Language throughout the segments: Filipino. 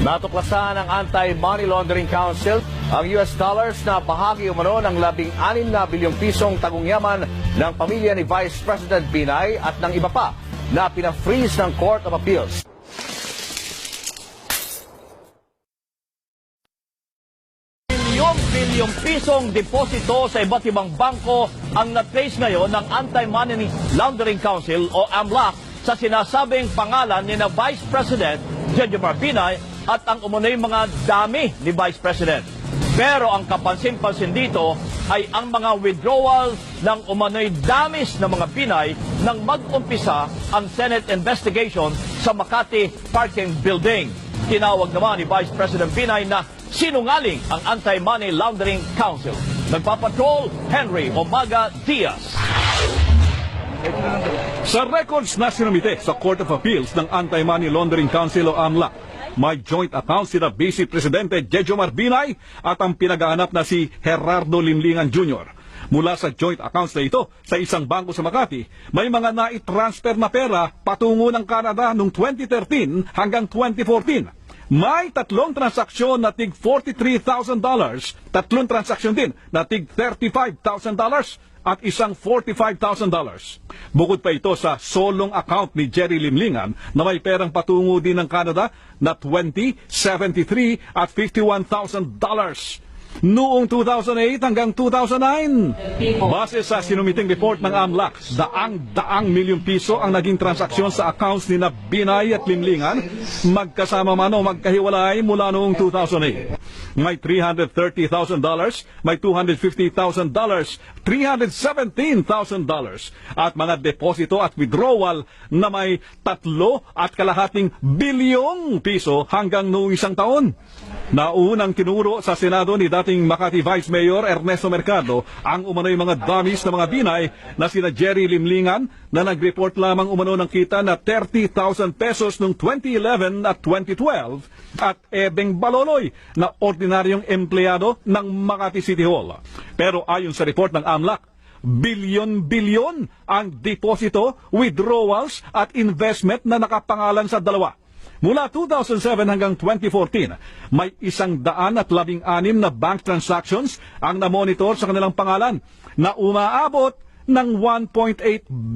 Natuklasan ng Anti-Money Laundering Council ang US dollars na bahagi umano ng labing anim na bilyong pisong tagungyaman ng pamilya ni Vice President Binay at ng iba pa na pinafreeze ng Court of Appeals. Bilyong-bilyong pisong deposito sa iba't ibang bangko ang na-trace ngayon ng Anti-Money Laundering Council o AMLAC sa sinasabing pangalan ni na Vice President Jejomar Binay at ang umunay mga dami ni Vice President. Pero ang kapansin-pansin dito ay ang mga withdrawal ng umano'y damis ng mga Pinay nang mag-umpisa ang Senate investigation sa Makati Parking Building. Tinawag naman ni Vice President Pinay na sinungaling ang Anti-Money Laundering Council. Nagpapatrol, Henry Omaga Diaz. Sa records na sinumite sa Court of Appeals ng Anti-Money Laundering Council o AMLAC, may joint account sina Vice Presidente Jejomar Binay at ang pinagahanap na si Gerardo Limlingan Jr. Mula sa joint accounts na ito, sa isang bangko sa Makati, may mga nai-transfer na pera patungo ng Canada noong 2013 hanggang 2014. May tatlong transaksyon na tig $43,000, tatlong transaksyon din na tig $35,000 at isang $45,000. Bukod pa ito sa solong account ni Jerry Limlingan na may perang patungo din ng Canada na $20, $73 at $51,000 noong 2008 hanggang 2009. Base sa sinumiting report ng AMLAC, daang-daang milyong piso ang naging transaksyon sa accounts ni na Binay at Limlingan, magkasama man o magkahiwalay mula noong 2008. May $330,000, may $250,000, $317,000 at mga deposito at withdrawal na may tatlo at kalahating bilyong piso hanggang noong isang taon. Naunang tinuro sa Senado ni dating Makati Vice Mayor Ernesto Mercado ang umano'y mga dummies na mga binay na sina Jerry Limlingan na nag-report lamang umano ng kita na 30,000 pesos noong 2011 at 2012 at Ebeng Baloloy na ordinaryong empleyado ng Makati City Hall. Pero ayon sa report ng AMLAC, bilyon-bilyon ang deposito, withdrawals at investment na nakapangalan sa dalawa. Mula 2007 hanggang 2014, may isang daan at labing anim na bank transactions ang namonitor sa kanilang pangalan na umaabot ng 1.8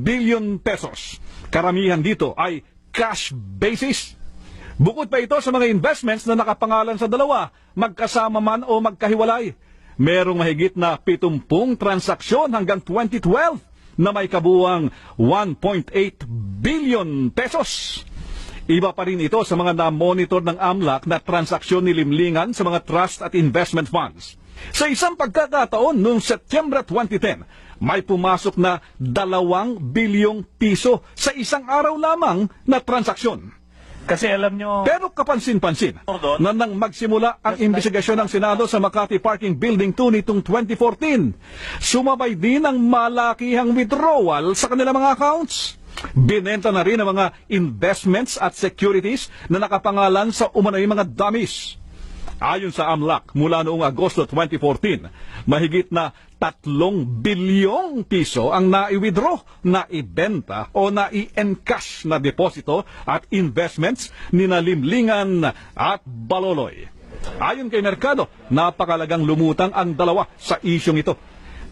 billion pesos. Karamihan dito ay cash basis. Bukod pa ito sa mga investments na nakapangalan sa dalawa, magkasama man o magkahiwalay. Merong mahigit na 70 transaksyon hanggang 2012 na may kabuang 1.8 billion pesos. Iba pa rin ito sa mga na-monitor ng AMLAC na transaksyon ni Limlingan sa mga trust at investment funds. Sa isang pagkakataon noong Setyembre 2010, may pumasok na dalawang bilyong piso sa isang araw lamang na transaksyon. Kasi alam nyo, Pero kapansin-pansin na nang magsimula ang investigasyon ng Senado sa Makati Parking Building 2 nitong 2014, sumabay din ang malakihang withdrawal sa kanilang mga accounts. Binenta na rin ang mga investments at securities na nakapangalan sa umano'y mga dummies. Ayon sa AMLAC, mula noong Agosto 2014, mahigit na tatlong bilyong piso ang nai-withdraw, naibenta o nai-encash na deposito at investments ni Nalimlingan at Baloloy. Ayon kay Mercado, napakalagang lumutang ang dalawa sa isyong ito.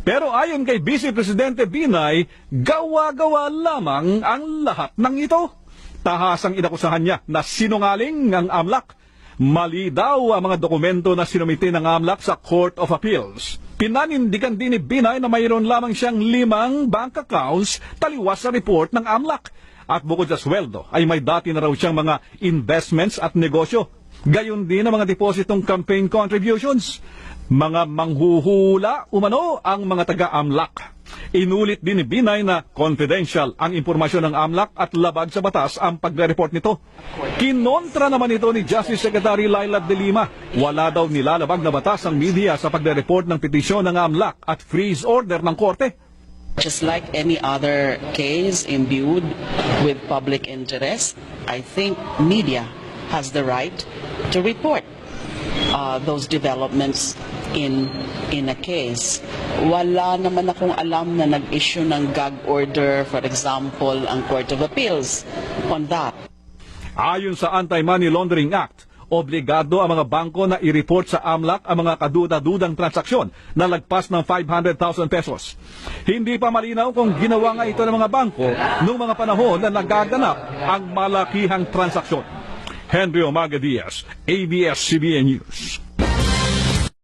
Pero ayon kay Vice Presidente Binay, gawa-gawa lamang ang lahat ng ito. Tahasang inakusahan niya na sinungaling ang AMLAC. Mali daw ang mga dokumento na sinumite ng AMLAC sa Court of Appeals. Pinanindigan din ni Binay na mayroon lamang siyang limang bank accounts taliwas sa report ng AMLAC. At bukod sa sweldo, ay may dati na raw siyang mga investments at negosyo. Gayon din ang mga depositong campaign contributions. Mga manghuhula umano ang mga taga-AMLAC. Inulit din ni Binay na confidential ang impormasyon ng AMLAC at labag sa batas ang pagre-report nito. Kinontra naman ito ni Justice Secretary Laila de Lima. Wala daw nilalabag na batas ang media sa pagre-report ng petisyon ng AMLAC at freeze order ng korte. Just like any other case imbued with public interest, I think media has the right to report uh, those developments in in a case. Wala naman akong alam na nag-issue ng gag order, for example, ang Court of Appeals on that. Ayon sa Anti-Money Laundering Act obligado ang mga bangko na i-report sa AMLAC ang mga kaduda-dudang transaksyon na lagpas ng 500,000 pesos. Hindi pa malinaw kung ginawa nga ito ng mga bangko noong mga panahon na nagaganap ang malakihang transaksyon. Henry Omaga Diaz, ABS-CBN News.